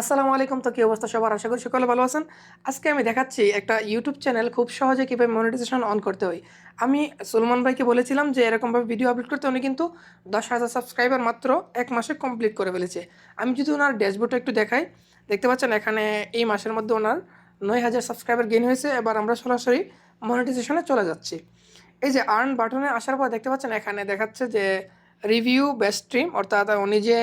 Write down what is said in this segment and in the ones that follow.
আসসালামু আলাইকুম। তো কি অবস্থা সবার? আশা করি সকলে ভালো আছেন। আজকে আমি দেখাচ্ছি একটা ইউটিউব চ্যানেল খুব সহজে কীভাবে মনিটাইজেশন অন করতে হয়। আমি সুলমান ভাইকে বলেছিলাম যে এরকমভাবে ভিডিও আপলোড করতে, উনি কিন্তু দশ হাজার সাবস্ক্রাইবার মাত্র এক মাসে কমপ্লিট করে ফেলেছে। আমি যদি ওনার ড্যাশবোর্ডটা একটু দেখাই, দেখতে পাচ্ছেন এখানে এই মাসের মধ্যে ওনার নয় হাজার সাবস্ক্রাইবার গেইন হয়েছে। এবার আমরা সরাসরি মনিটাইজেশনে চলে যাচ্ছি। এই যে আর্ন বাটনে আসার পর দেখতে পাচ্ছেন এখানে দেখাচ্ছে যে রিভিউ বেস্ট স্ট্রিম অর্থাৎ উনি যে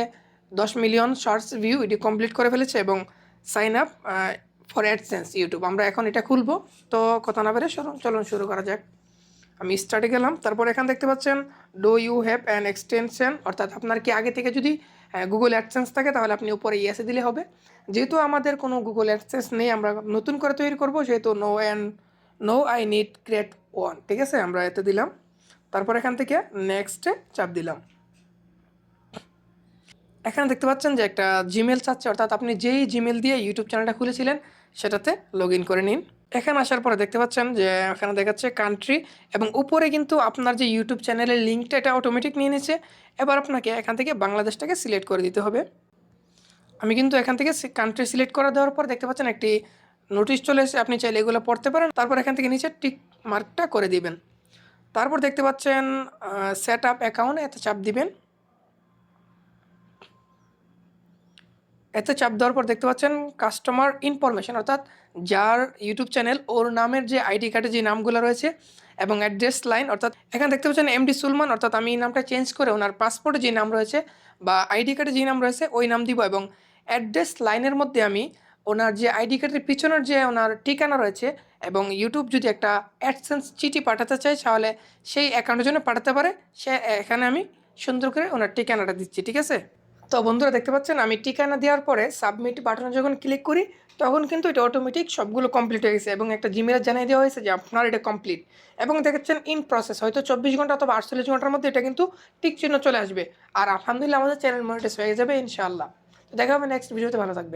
দশ মিলিয়ন শর্টস ভিউ এটি কমপ্লিট করে ফেলেছে এবং sign up for AdSense YouTube আমরা এখন এটা খুলবো। তো কথা না চলুন চলুন শুরু করা যাক। আমি স্টার্টে গেলাম। তারপর এখানে দেখতে পাচ্ছেন do you have an extension অর্থাৎ আপনার কি আগে থেকে যদি গুগল অ্যাডসেন্স থাকে, তাহলে আপনি উপরে ইয়েসে দিলে হবে। যেহেতু আমাদের কোনো গুগল অ্যাডসেন্স নেই, আমরা নতুন করে তৈরি করব, যেহেতু no and no I need create one ঠিক আছে? আমরা এতে দিলাম। তারপর এখান থেকে নেক্সটে চাপ দিলাম। এখানে দেখতে পাচ্ছেন যে একটা জিমেল চাচ্ছে, অর্থাৎ আপনি যেই জিমেল দিয়ে ইউটিউব চ্যানেলটা খুলেছিলেন, সেটাতে লগ করে নিন। এখানে আসার পরে দেখতে পাচ্ছেন যে এখানে দেখাচ্ছে কান্ট্রি এবং উপরে কিন্তু আপনার যে ইউটিউব চ্যানেলের লিঙ্কটা এটা অটোমেটিক নিয়ে নিচ্ছে। এবার আপনাকে এখান থেকে বাংলাদেশটাকে সিলেক্ট করে দিতে হবে। আমি কিন্তু এখান থেকে কান্ট্রি সিলেক্ট করে দেওয়ার পর দেখতে পাচ্ছেন একটি নোটিশ চলে এসে আপনি চাইলে এগুলো পড়তে পারেন। তারপর এখান থেকে নিচে টিক মার্কটা করে দিবেন। তারপর দেখতে পাচ্ছেন সেট আপ অ্যাকাউন্ট এতে চাপ দিবেন। এতে চাপ দেওয়ার পর দেখতে পাচ্ছেন কাস্টমার ইনফরমেশন অর্থাৎ যার ইউটিউব চ্যানেল ওর নামের যে আইডি কার্ডে যে নামগুলো রয়েছে এবং অ্যাড্রেস লাইন অর্থাৎ এখানে দেখতে পাচ্ছেন এমডি সুলমান অর্থাৎ আমি এই নামটা চেঞ্জ করে ওনার পাসপোর্টে যে নাম রয়েছে বা আইডি কার্ডে যে নাম রয়েছে, ওই নাম দিব এবং অ্যাড্রেস লাইনের মধ্যে আমি ওনার যে আইডি কার্ডের পিছনের যে ওনার ঠিকানা রয়েছে এবং ইউটিউব যদি একটা অ্যাডসেন্স চিঠি পাঠাতে চায়, তাহলে সেই অ্যাকাউন্টের জন্য পাঠাতে পারে। সে এখানে আমি সুন্দর করে ওনার ঠিকানাটা দিচ্ছি, ঠিক আছে? তো বন্ধুরা দেখতে পাচ্ছেন, আমি ঠিকানা দেওয়ার পরে সাবমিট বাটনে যখন ক্লিক করি, তখন কিন্তু এটা অটোমেটিক সবগুলো কমপ্লিট হয়ে গেছে এবং একটা জিমেলে জানিয়ে দেওয়া হয়েছে যে আপনার এটা কমপ্লিট এবং দেখাচ্ছেন ইন প্রসেস হয়তো চব্বিশ ঘণ্টা অথবা আটচল্লিশ ঘণ্টার মধ্যে এটা কিন্তু টিক চিহ্ন চলে আসবে। আর আলহামদুলিল্লাহ আমাদের চ্যানেল মনিটাইজ হয়ে যাবে ইনশাআল্লাহ। তো দেখা হবে নেক্সট ভিডিওতে ভালো থাকবে